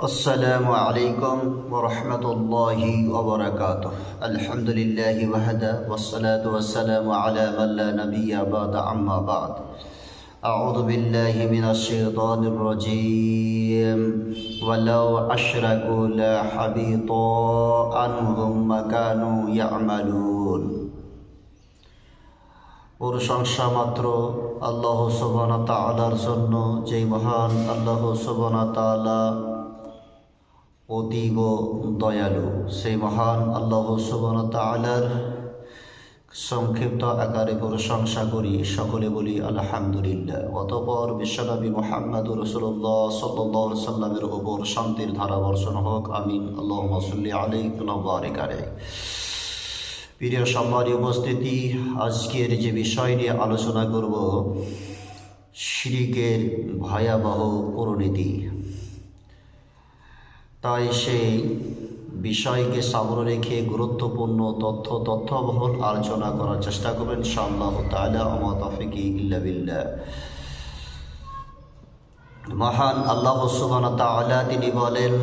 السلام عليكم ورحمة الله وبركاته الحمد لله وحده والصلاة والسلام على من لا نبي بعد أما بعد أعوذ بالله من الشيطان الرجيم ولو أشركوا لحبط عنهم ما كانوا يعملون প্রশংসা মাত্র আল্লাহ সুবহান তাআলার জন্য যেই মহান আল্লাহ সুবহান তাআলা অতীব দয়ালু, সেই মহান আল্লাহ সুবহান তাআলার সংক্ষিপ্ত আকারে প্রশংসা করি। সকলে বলি আলহামদুলিল্লাহ। অতপর বিশ্বনবী মোহাম্মদ রসুল্লাহ সাল্লাহ সাল্লামের ওপর শান্তির ধারা বর্ষণ হোক। আমিন। আল্লাহ মসল্লি বারিক আলাইক প্রিয় সম্মানী উপস্থিতি, আজকের যে বিষয় নিয়ে আলোচনা করব, শিরিকের ভয়াবহ পরিণতি। তাই সেই বিষয়কে সামনে রেখে গুরুত্বপূর্ণ তথ্য, তথ্যবহল আলোচনা করার চেষ্টা করবেন ইনশাআল্লাহ আমা মহান আল্লাহ তিনি বলেন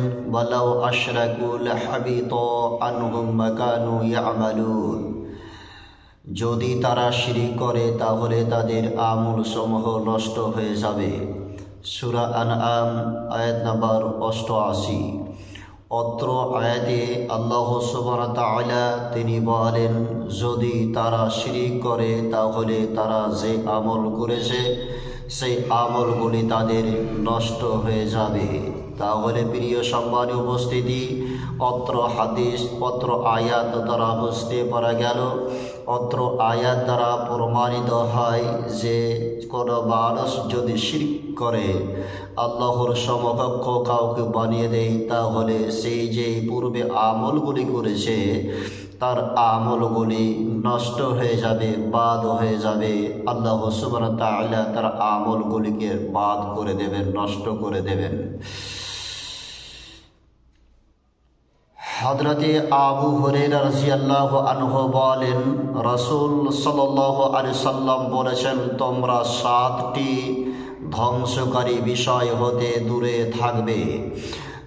যদি তারা শিরিক করে, তাহলে তাদের আমল সমূহ নষ্ট হয়ে যাবে। সূরা আনআম, আয়াত নাম্বার অষ্টআশি। অত্র আয়াতে আল্লাহ তাআলা তিনি বলেন, যদি তারা শিরিক করে, তাহলে তারা যে আমল করেছে, সেই আমলগুলি তাদের নষ্ট হয়ে যাবে। তাহলে প্রিয় সম্মান উপস্থিতি, অত্র হাদিস, অত্র আয়াত দ্বারা বুঝতে পারা গেল, অত্র আয়াত দ্বারা প্রমাণিত হয় যে কোনো মানুষ যদি শিরিক করে আল্লাহর সমকক্ষ কাউকে বানিয়ে দেয়, তাহলে সেই যে পূর্বে আমলগুলি করেছে, তার আমলগুলি নষ্ট হয়ে যাবে, বাদ হয়ে যাবে। আল্লাহ সুবান তাআলা তার আমলগুলিকে বাদ করে দেবেন, নষ্ট করে দেবেন। হজরতে আবু হরেরা রাজিয়াল্লাহ আনহু বলেন, রসুল সাল্লাহ আলি সাল্লাম বলেছেন, তোমরা সাতটি ধ্বংসকারী বিষয় হতে দূরে থাকবে।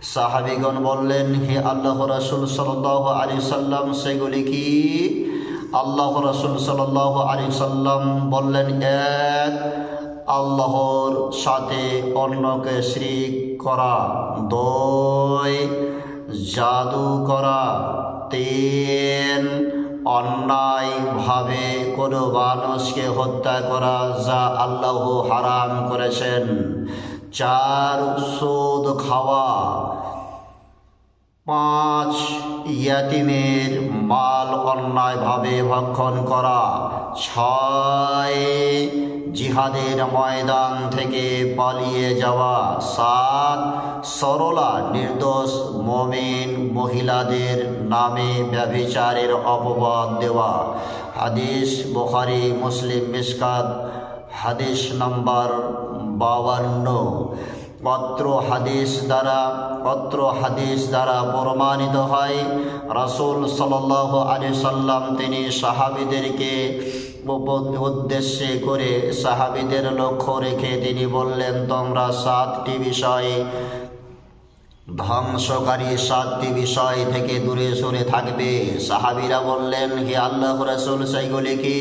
সাহাবিগণ বললেন, হে আল্লাহ রসুল সাল্লাহ আলি সাল্লাম, সেগুলি কি? আল্লাহ রসুল সাল্লাহ আলি সাল্লাম বললেন, এক, আল্লাহর সাথে অন্যকে শ্রিক করা। দুই, জাদু করা। তিন অন্যায়ভাবে কোনো মানুষকে হত্যা করা যা আল্লাহ হারাম করেছেন। চার সুদ খাওয়া পাঁচ ইয়াতিমের মাল অন্যায়ভাবে ভক্ষণ করা। ছয় জিহাদের ময়দান থেকে পালিয়ে যাওয়া। সাত সরলা নির্দোষ মমিন মহিলাদের নামে ব্যভিচারের অপবাদ দেওয়া। হাদিস, বুখারি, মুসলিম মিসকাত, হাদিস নম্বর বাউান্ন পত্র হাদিস দ্বারা পত্র হাদিস দ্বারা প্রমাণিত হয়, রাসুল সাল্লাহ আলি সাল্লাম তিনি সাহাবিদেরকে উদ্দেশ্যে করে সাহাবিদের লক্ষ্য রেখে তিনি বললেন, তোমরা সাতটি বিষয় ধ্বংসকারী সাতটি বিষয় থেকে দূরে সরে থাকবে। সাহাবিরা বললেন, হে আল্লাহ রসুল, সেইগুলি কি?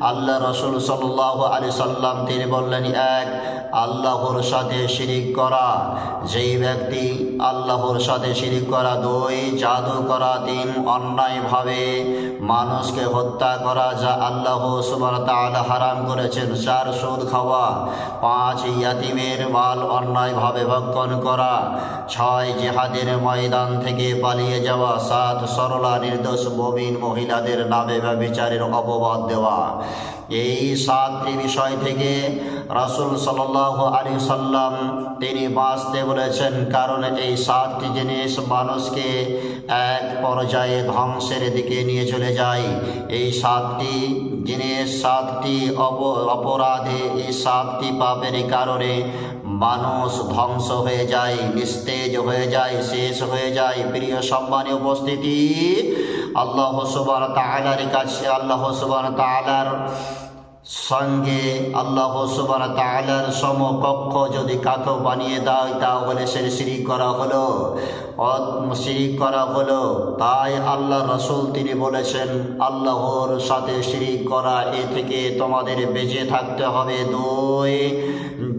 আল্লাহ রসুল সাল্লাহ আলি সাল্লাম, তিনি বললেন, এক, আল্লাহর সাথে শিরিক করা। যেই ব্যক্তি আল্লাহর সাথে শিরিক করা, দুই, জাদু করা, তিন, অন্যায়ভাবে মানুষকে হত্যা করা, যা আল্লাহ সুবার তাআলা হারাম করেছেন চার সুদ খাওয়া, পাঁচ, ইয়াতিমের মাল অন্যায়ভাবে ভক্ষণ করা। ছয় জেহাদের ময়দান থেকে পালিয়ে যাওয়া সাত সরলা নির্দোষ মমিন মহিলাদের নামে বা বিচারের অপবাদ দেওয়া। এই সাতটি বিষয় থেকে রাসুল সাল্লাহ আলী সাল্লাম তিনি বাঁচতে বলেছেন, কারণ এই সাতটি জিনিস মানুষকে এক পর্যায়ে ধ্বংসের দিকে নিয়ে চলে যায়। এই সাতটি জিনিস, সাতটি অপরাধে এই সাতটি পাপের কারণে মানুষ ধ্বংস হয়ে যায়, নিস্তেজ হয়ে যায়, শেষ হয়ে যায়। প্রিয় সম্মানী উপস্থিতি, আল্লাহ সুবান তালার কাছে, আল্লাহ সুবান তালার সঙ্গে, আল্লাহ সুবান তালার সমকক্ষ যদি কাকেও বানিয়ে দেয় তাহলে সে শিরিক করা হলো। শিরিক করা হলো। তাই আল্লাহ রসুল তিনি বলেছেন, আল্লাহর সাথে শিরিক করা, এ থেকে তোমাদের বেঁচে থাকতে হবে। দুই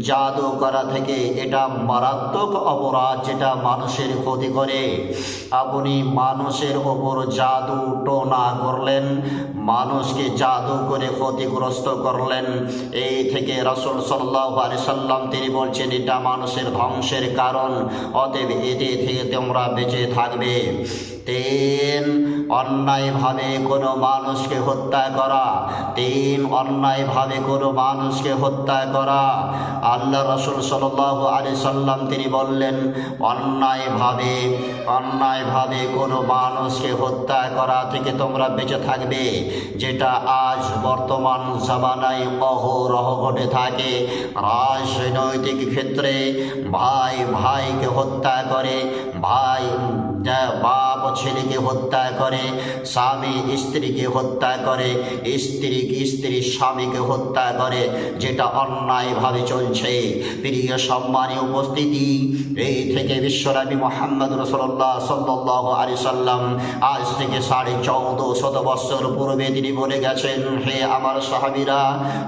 জাদু করা থেকে এটা মারাত্মক অপরাধ যেটা মানুষের ক্ষতি করে। আপনি মানুষের ওপর জাদু টোনা করলেন, মানুষকে জাদু করে ক্ষতিগ্রস্ত করলেন। এই থেকে রসুল সাল্লাহ সাল্লাম তিনি বলছেন, এটা মানুষের ধ্বংসের কারণ, অতএব এতে থেকে তোমরা বেঁচে থাকবে। তিন অন্যায়ভাবে কোনো মানুষকে হত্যা করা। তিন, অন্যায়ভাবে কোনো মানুষকে হত্যা করা। আল্লাহ রসুল সাল্লাহ আলি সাল্লাম তিনি বললেন, অন্যায়ভাবে অন্যায়ভাবে কোনো মানুষকে হত্যা করা থেকে তোমরা বেঁচে থাকবে, যেটা আজ বর্তমান জামানায় অহরহ ঘটে থাকে। রাজনৈতিক ক্ষেত্রে ভাই ভাইকে হত্যা করে, ভাই বাপ ছেলেকে হত্যা করে, স্বামী স্ত্রীকে হত্যা করে, স্ত্রী স্ত্রী স্বামীকে হত্যা করে, যেটা অন্যায়ভাবে চলছে। প্রিয় সম্মানী উপস্থিতি, এই থেকে বিশ্বনবী মোহাম্মদ রসল্লাহ সাল্লাহ আলি সাল্লাম আজ থেকে সাড়ে চৌদ্দ শত বৎসর পূর্বে তিনি বলে গেছেন, হে আমার সাহাবিরা,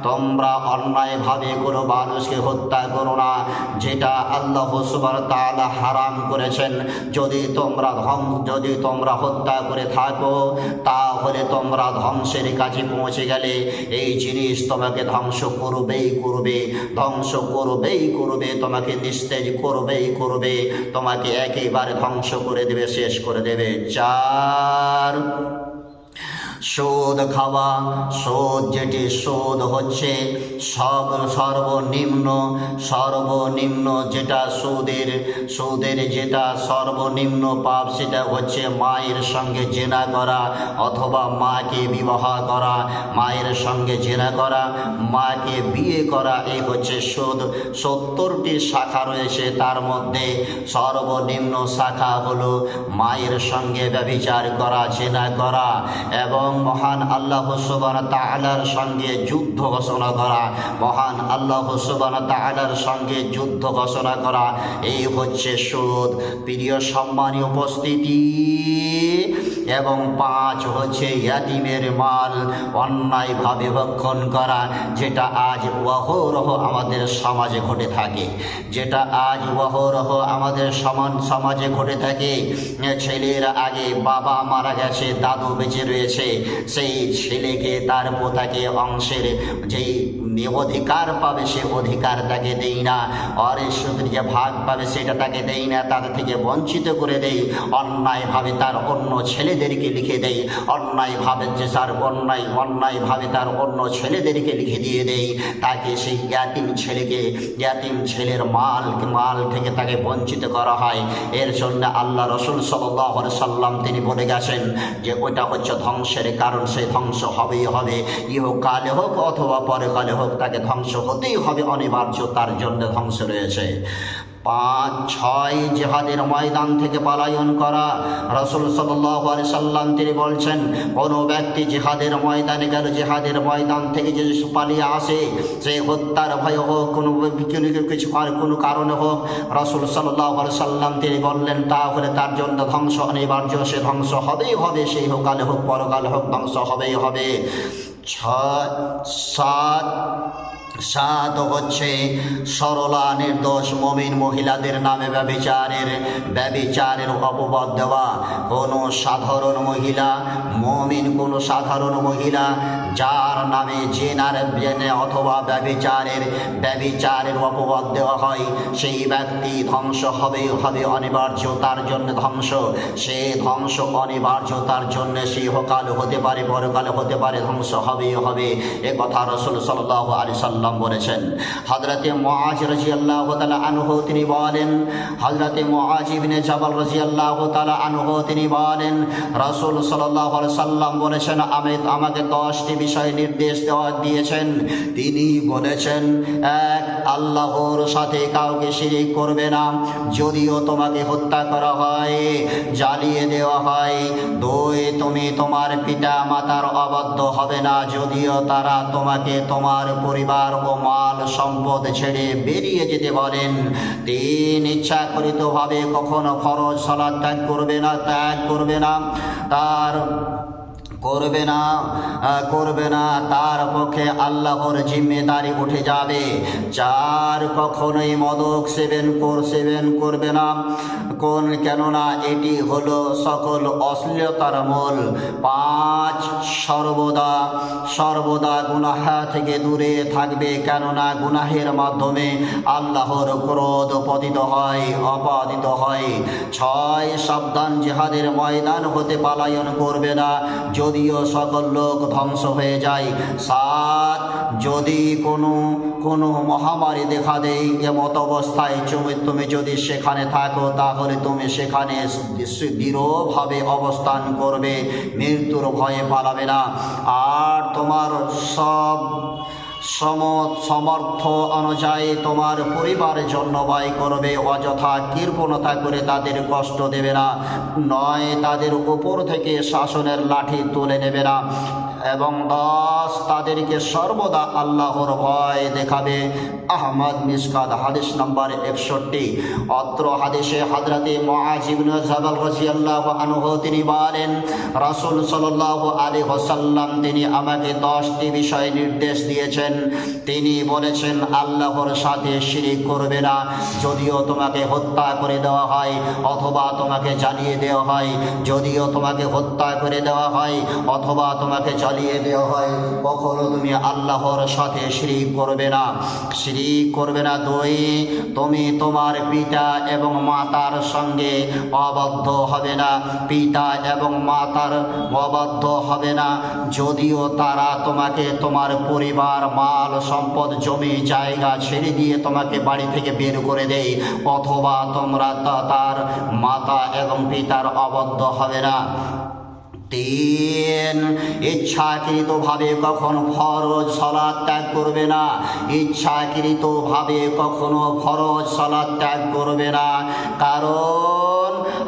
তোমরা অন্যায়ভাবে কোনো মানুষকে হত্যা করো না, যেটা আল্লাহ সুবার তালা হারাম করেছেন। যদি তোমরা ধ্বংস, যদি তোমরা হত্যা করে থাকো, তাহলে তোমরা ধ্বংসের কাছে পৌঁছে গেলে এই জিনিস তোমাকে ধ্বংস করবেই করবে, ধ্বংস করবেই করবে, তোমাকে নিস্তেজ করবেই করবে, তোমাকে একেবারে ধ্বংস করে দেবে, শেষ করে দেবে। চার সুদ খাওয়া সুদ যেটি সুদ হচ্ছে, সব সর্বনিম্ন সর্বনিম্ন যেটা সুদের সুদের যেটা সর্বনিম্ন পাপ সেটা হচ্ছে মায়ের সঙ্গে জেনা করা অথবা মাকে বিবাহ করা, মায়ের সঙ্গে জেনা করা, মাকে বিয়ে করা, এই হচ্ছে সুদ সত্তরটি শাখা রয়েছে, তার মধ্যে সর্বনিম্ন শাখা হলো মায়ের সঙ্গে ব্যভিচার করা, জেনা করা এবং মহান আল্লাহ সুবান তালার সঙ্গে যুদ্ধ ঘোষণা করা, মহান আল্লাহ সুবান তালার সঙ্গে যুদ্ধ ঘোষণা করা, এই হচ্ছে সুদ। প্রিয় সম্মানী উপস্থিতি, এবং পাঁচ হচ্ছে ইয়াতিমের মাল অন্যায়ভাবে ভক্ষণ করা, যেটা আজ অহরহ আমাদের সমাজে ঘটে থাকে। যেটা আজ অহরহ আমাদের সমান সমাজে ঘটে থাকে। ছেলের আগে বাবা মারা গেছে, দাদু বেঁচে রয়েছে সেই ছেলেকে তার পোতাকে অংশের যেই অধিকার পাবে, সে অধিকার তাকে দেই না। আর যে ভাগ পাবে, সেটা তাকে দেই না। তাদের থেকে বঞ্চিত করে দেই। অন্যায়ভাবে তার অন্য ছেলেদেরকে লিখে দেই। অন্যায়ভাবে যে তার অন্যায়, অন্যায়ভাবে তার অন্য ছেলেদেরকে লিখে দিয়ে দেই। তাকে সেই জ্ঞাতিম ছেলেকে জ্ঞাতিম ছেলের মাল মাল থেকে তাকে বঞ্চিত করা হয়। এর জন্য আল্লাহ রসুল সাল্লাহ সাল্লাম তিনি বলে গেছেন যে, ওটা হচ্ছে ধ্বংসের কারণ। সে ধ্বংস হবেই হবে। ইহকালে হোক অথবা পরকালে হোক তাকে ধ্বংস হতেই হবে, অনিবার্য তার জন্য ধ্বংস রয়েছে। পাঁচ, ছয়, জেহাদের ময়দান থেকে পলায়ন করা। রসুল সাল্লি সাল্লাম তিনি বলছেন, কোনো ব্যক্তি জেহাদের ময়দানে গেল, জেহাদের ময়দান থেকে যদি পালিয়ে আসে, সে হত্যার ভয় হোক, কোনো কিছু কোনো কারণে হোক, রসুল সাল্লাহ সাল্লাম তিনি বললেন, তাহলে তার জন্য ধ্বংস, অনিবার্য, সে ধ্বংস হবেই হবে, সেই হোকালে হোক, পরকালে হোক, ধ্বংস হবেই হবে। সাত সাত হচ্ছে সরলা নির্দোষ মমিন মহিলাদের নামে ব্যবিচারের ব্যবিচারের অপবাদ দেওয়া। কোনো সাধারণ মহিলা, মমিন কোনো সাধারণ মহিলা যার নামে জেনার জেনে অথবা ব্যবিচারের ব্যবিচারের অপবাদ দেওয়া হয়, সেই ব্যক্তি ধ্বংস হবে হবে অনিবার্য, তার জন্য ধ্বংস। সে ধ্বংস অনিবার্য, তার জন্য সে হকাল হতে পারে, পরকালে হতে পারে, ধ্বংস হবেই হবে। এ কথা রসুল সাল্লাহ আলি সাল্লাম বলেছেন। হজরতে মহাজ রাজি আল্লাহ তালা আনহ, তিনি বলেন হজরতে মহাজ ইবনে জাবাল রাজি আল্লাহ তালা আনহ, তিনি বলেন, রসুল সাল্লাহ সাল্লাম বলেছেন, আমি, আমাকে দশটি বিষয় নির্দেশ দেওয়া দিয়েছেন। তিনি বলেছেন, এক, আল্লাহর সাথে কাউকে শিরিক করবে না। যদিও তোমাকে হত্যা করা হয়, জ্বালিয়ে দেওয়া হয় দুই তুমি তোমার পিতা মাতার অবাধ্য হবে না। যদিও তারা তোমাকে তোমার পরিবার ও মাল সম্পদ ছেড়ে বেরিয়ে যেতে বলেন। তিন, ইচ্ছাকৃতভাবে কখনো ফরজ সালাদ ত্যাগ করবে না, ত্যাগ করবে না। তার করবে না করবে না, তার পক্ষে আল্লাহর জিম্মেদারি উঠে যাবে। চার কখনোই মদক সেবন কর, সেবন করবে না। কোন, কেননা এটি হলো সকল অশ্লীলতার মূল। পাঁচ, সর্বদা সর্বদা গুনাহা থেকে দূরে থাকবে, কেননা গুনাহের মাধ্যমে আল্লাহর ক্রোধ পতিত হয় অপাদিত হয়। ছয়, সাবধান জেহাদের ময়দান হতে পালায়ন করবে না। যদিও সকল লোক ধ্বংস হয়ে যায়, সাত, যদি কোনো কোনো মহামারী দেখা দেয়, এমত অবস্থায় তুমি তুমি যদি সেখানে থাকো, তাহলে তুমি সেখানে দৃঢ়ভাবে অবস্থান করবে, মৃত্যুর ভয়ে পালাবে না। আর তোমার সব সম সমর্থ অনুযায়ী তোমার পরিবারের জন্য ব্যয় করবে, অযথা কৃপণতা করে তাদের কষ্ট দেবে না, নয় তাদের উপর থেকে শাসনের লাঠি তুলে নেবে না। এবং দশ তাদেরকে সর্বদা আল্লাহর ভয় দেখাবে। আহমদ মিসকাদ হাদিস নাম্বার একষট্টি। অত্র হাদিসে হাজরাতে মহাজিবিন জাবাল রাজিয়াল্লাহু আনহু তিনি বলেন, রাসূল সাল্লাল্লাহু আলী ওয়াসাল্লাম তিনি আমাকে দশটি বিষয় নির্দেশ দিয়েছেন। তিনি বলেছেন, আল্লাহর সাথে শিরিক করবে না। যদিও তোমাকে হত্যা করে দেওয়া হয় অথবা তোমাকে জ্বালিয়ে দেওয়া হয়, যদিও তোমাকে হত্যা করে দেওয়া হয় অথবা তোমাকে জ্বালিয়ে দেওয়া হয়, কখনো তুমি আল্লাহর সাথে শিরিক করবে না। শিরিক করবে না দুই, তুমি তোমার পিতা এবং মাতার সঙ্গে অবদ্ধ হবে না। পিতা এবং মাতার অবাধ্য হবে না। যদিও তারা তোমাকে তোমার পরিবার, মাল, সম্পদ, জমি, জায়গা ছেড়ে দিয়ে তোমাকে বাড়ি থেকে বের করে দেয়, অথবা তোমরা তার মাতা এবং পিতার অবদ্ধ হবে না। তিন ইচ্ছাকৃতভাবে কখনো ফরজ সলাদ ত্যাগ করবে না। ইচ্ছাকৃতভাবে কখনো ফরজ সলাদ ত্যাগ করবে না। কারণ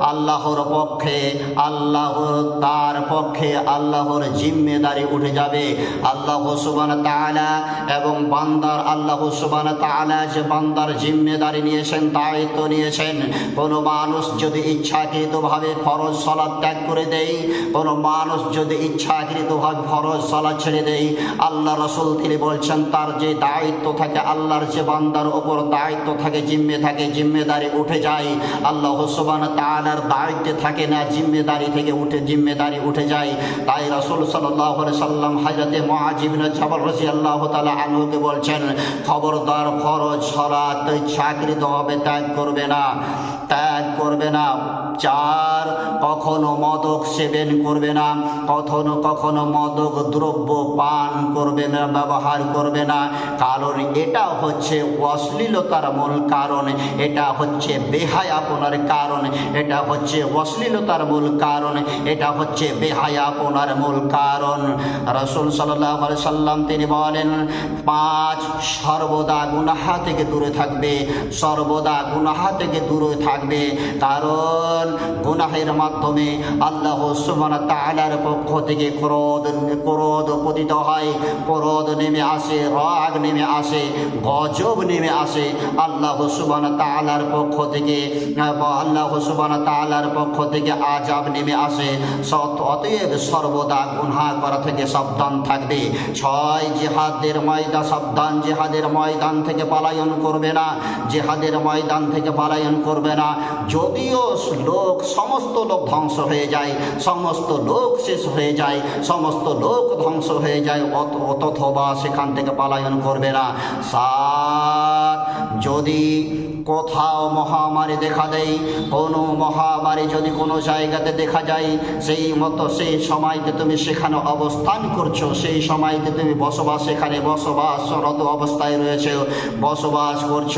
আল্লাহর পক্ষে আল্লাহর তার পক্ষে আল্লাহর জিম্মেদারি উঠে যাবে। আল্লাহ সুবান তাআলা এবং বান্দার, আল্লাহ সুবান তাআলা যে বান্দার জিম্মেদারি নিয়েছেন, দায়িত্ব নিয়েছেন, কোনো মানুষ যদি ইচ্ছাকৃতভাবে ফরজ সলাদ ত্যাগ করে দেয়, কোনো মানুষ যদি ইচ্ছাকৃতভাবে ফরজ সলাদ ছেড়ে দেয়, আল্লাহ রসুল তিনি বলছেন, তার যে দায়িত্ব থাকে, আল্লাহর যে বান্দার ওপর দায়িত্ব থাকে, জিম্মে থাকে, জিম্মেদারি উঠে যায়। আল্লাহ সুবান তাআলার দায়িত্বে থাকে না, জিম্মেদারি থেকে উঠে জিম্মেদারি উঠে যায়। তাই রসুল সাল্লাহ সাল্লাম হাজরতে মহাজিবিন জবর রসি আল্লাহ তালা আনুকে বলছেন, খবরদার ফরজ সরাত চাকরি হবে, ত্যাগ করবে না, ত্যাগ করবে না। চার, কখনো মদক সেবন করবে না, কখনো কখনো মদক দ্রব্য পান করবে না, ব্যবহার করবে না। কারণ এটা হচ্ছে অশ্লীলতার মূল কারণ, এটা হচ্ছে বেহায়াপনার কারণ, এটা হচ্ছে অশ্লীলতার মূল কারণ, এটা হচ্ছে বেহায়াপনার মূল কারণ। রসুল সাল্লাহ সাল্লাম তিনি বলেন, পাঁচ সর্বদা গুনাহা থেকে দূরে থাকবে, সর্বদা গুনাহা থেকে দূরে থাকবে। কারণ গুনাহের মাধ্যমে আল্লাহ তাআলার পক্ষ থেকে ক্রোধ ক্রোধ পতিত হয়। ক্রোধ নেমে আসে, রাগ নেমে আসে, গজব নেমে আসে। আল্লাহ সুবহান তাআলার পক্ষ থেকে, আল্লাহ সুবহান তাআলার পক্ষ থেকে আজাব নেমে আসে। সৎ, অতএব সর্বদা গুনহা করা থেকে সাবধান থাকবে। ছয়, জেহাদের ময়দা সাবধান জেহাদের ময়দান থেকে পালায়ন করবে না। জেহাদের ময়দান থেকে পালায়ন করবে না। যদিও লোক সমস্ত লোক ধ্বংস হয়ে যায়, সমস্ত লোক শেষ হয়ে যায়, সমস্ত লোক ধ্বংস হয়ে যায়, অত- অতথবা সেখান থেকে পালায়ন করবে না। সাত, যদি কোথাও মহামারী দেখা দেয়, কোনো মহামারী যদি কোনো জায়গাতে দেখা যায়, সেই মতো সেই সময়তে তুমি সেখানে অবস্থান করছ, সেই সময়তে তুমি বসবাস, সেখানে বসবাসরত অবস্থায় রয়েছে, বসবাস করছ।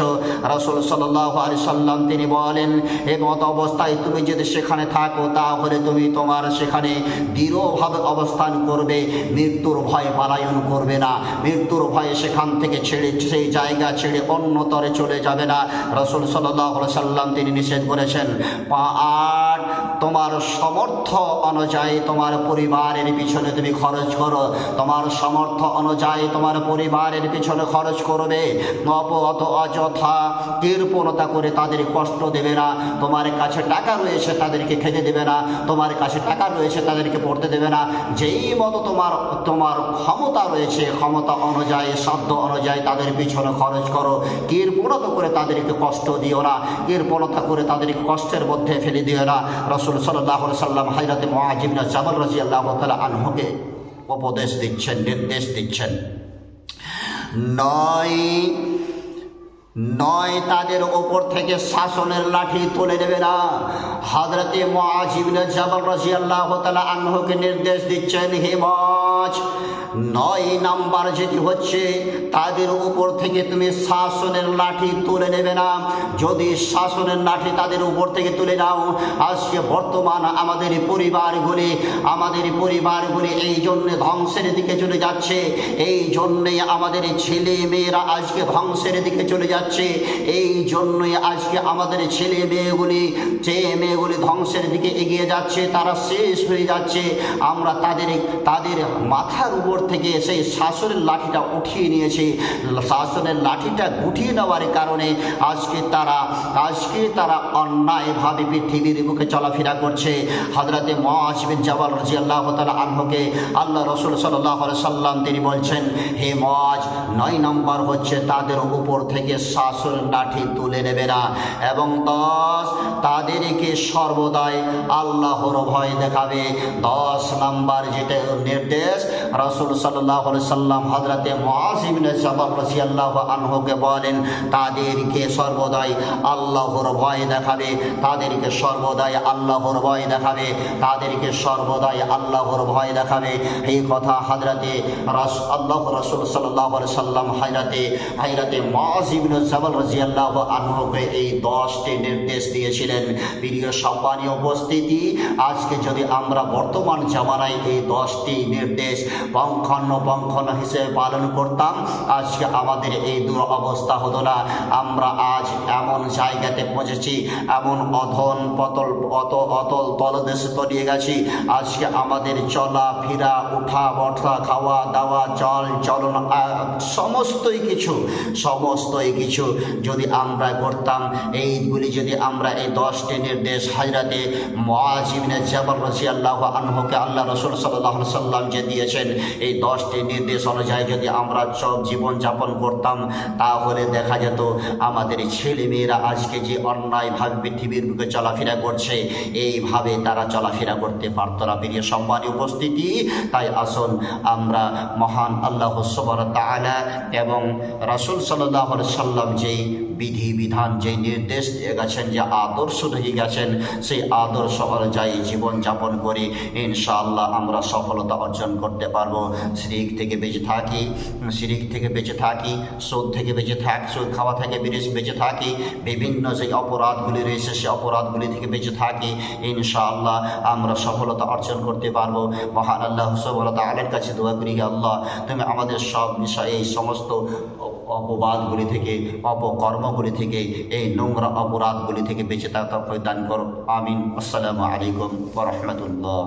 রসুল সাল্লাহ আলি সাল্লাম তিনি বলেন, এ মতো অবস্থায় তুমি যদি সেখানে থাকো, তাহলে তুমি তোমার সেখানে দৃঢ়ভাবে অবস্থান করবে, মৃত্যুর ভয় পালায়ন করবে না। মৃত্যুর ভয়ে সেখান থেকে ছেড়ে, সেই জায়গা ছেড়ে অন্যতরে চলে যাবে না। রসুল সাল্লাম তিনি নিষেধ করেছেন, পা- আর তোমার সমর্থ অনুযায়ী তোমার পরিবারের পিছনে তুমি খরচ করো। তোমার সমর্থ অনুযায়ী তোমার পরিবারের পিছনে খরচ করবে। অপ অত অযথা কৃপণতা করে তাদের কষ্ট দেবে না। তোমার কাছে টাকা রয়েছে তাদেরকে খেতে দেবে না। তোমার কাছে টাকা রয়েছে তাদেরকে পড়তে দেবে না। যেই মতো তোমার তোমার ক্ষমতা রয়েছে, ক্ষমতা অনুযায়ী, সাধ্য অনুযায়ী তাদের পিছনে খরচ করো। কৃপণতা করে তাদেরকে কষ্ট দিও না। কৃপণতা করে তাদেরকে কষ্টের মধ্যে ফেলে দিও না। রসুল সাল্লাহ সাল্লাম হাইরাতে মহাজিবনা জামাল রাজি আল্লাহ তালা আনহুকে উপদেশ দিচ্ছেন, নির্দেশ দিচ্ছেন। নয় নয় তাদের ওপর থেকে শাসনের লাঠি তুলে নেবে না। হাজরতে মহাজিবনে জামাল রাজি আল্লাহ তালা আনহুকে নির্দেশ দিচ্ছেন, হেমাজ। নয় নাম্বার যেটি হচ্ছে, তাদের উপর থেকে তুমি শাসনের লাঠি তুলে নেবে না। যদি শাসনের লাঠি তাদের উপর থেকে তুলে নাও আজকে বর্তমান আমাদের পরিবারগুলি আমাদের পরিবারগুলি এই জন্য ধ্বংসের দিকে চলে যাচ্ছে। এই জন্যে আমাদের ছেলে মেয়েরা আজকে ধ্বংসের দিকে চলে যাচ্ছে। এই জন্যই আজকে আমাদের ছেলে মেয়েগুলি যে মেয়েগুলি ধ্বংসের দিকে এগিয়ে যাচ্ছে, তারা শেষ হয়ে যাচ্ছে। আমরা তাদের তাদের মাথার উপর থেকে সেই শাসনের লাঠিটা উঠিয়ে নিয়েছে। শাসনের লাঠিটা গুটিয়ে নেওয়ার কারণে আজকে তারা আজকে তারা অন্যায়ভাবে পৃথিবীর বুকে চলাফেরা করছে। হজরতে মহাসবিন জওয়াল রাজি আল্লাহ তালা আনহকে আল্লাহ রসুল সাল্লাহ সাল্লাম তিনি বলছেন, হে মজ নয় নম্বর হচ্ছে তাদের উপর থেকে শাসনের লাঠি তুলে নেবে না এবং দশ, তাদেরকে সর্বদাই আল্লাহর ভয় দেখাবে। দশ নাম্বার যেটা নির্দেশ, রসুল সাল্লাহ সাল্লাম হজরতে মহাসিবিন জবাব রাজি আল্লাহ আনহুকে বলেন, তাদেরকে সর্বদাই আল্লাহর ভয় দেখাবে, তাদেরকে সর্বদাই আল্লাহর ভয় দেখাবে, তাদেরকে সর্বদাই আল্লাহর ভয় দেখাবে। এই কথা হাজরাতে রাস আল্লাহ রসুল সাল্লাহ সাল্লাম হাইরাতে হাইরাতে মহাজিবিন জবাল রাজি আল্লাহ আনহুকে এই দশটি নির্দেশ দিয়েছিলেন। প্রিয় সম্মানীয় উপস্থিতি, আজকে যদি আমরা বর্তমান জামানায় এই দশটি নির্দেশ পঙ্খান্ন পঙ্খান্ন হিসেবে পালন করতাম। আজকে আমাদের এই দূর অবস্থা হতো না। আমরা আজ এমন জায়গাতে পৌঁছেছি, এমন অধন পতল, অত, অতল তলদেশে তলিয়ে গেছি। আজকে আমাদের চলা ফেরা উঠা বঠা খাওয়া, দাওয়া চল চলন সমস্তই কিছু সমস্তই কিছু যদি আমরা করতাম। এইগুলি যদি আমরা এই দশটি নির্দেশ হাজরাতে মহাজিবিনে জবর রসি আল্লাহ আনহুকে আল্লাহ রসুল সাল্লাহ সাল্লাম যে দিয়েছেন, এই দশটি নির্দেশ অনুযায়ী যদি আমরা সব জীবন যাপন করতাম, তাহলে দেখা যেত আমাদের ছেলে মেয়েরা আজকে যে অন্যায়ভাবে পৃথিবীর বুকে চলাফেরা করছে, এইভাবে তারা চলাফেরা করতে পারত না। প্রিয় সম্মানী উপস্থিতি, তাই আসুন আমরা মহান আল্লাহ সবর তাআলা এবং রাসূল সাল্লাহ সাল্লাম যেই বিধি বিধান যে নির্দেশ দিয়ে গেছেন, যে আদর্শ রেখে গেছেন, সেই আদর্শ অনুযায়ী জীবনযাপন করে। ইনশাআল্লাহ আমরা সফলতা অর্জন করতে পারব। শিরিক থেকে বেঁচে থাকি, শিরিক থেকে বেঁচে থাকি, সুদ থেকে বেঁচে থাক, সুদ খাওয়া থেকে বেঁচে থাকি, বিভিন্ন যে অপরাধগুলি রয়েছে সেই অপরাধগুলি থেকে বেঁচে থাকি। ইনশাআল্লাহ আমরা সফলতা অর্জন করতে পারব। মহান আল্লাহ সবলতা আলের কাছে দোয়া করি আল্লাহ, তুমি আমাদের সব বিষয়ে এই সমস্ত অপবাদগুলি থেকে, অপকর্মগুলি থেকে, এই নোংরা অপরাধগুলি থেকে বেঁচে থাকা দান করো। আমিন। আসসালামু আলাইকুম রহমতুল্লাহ।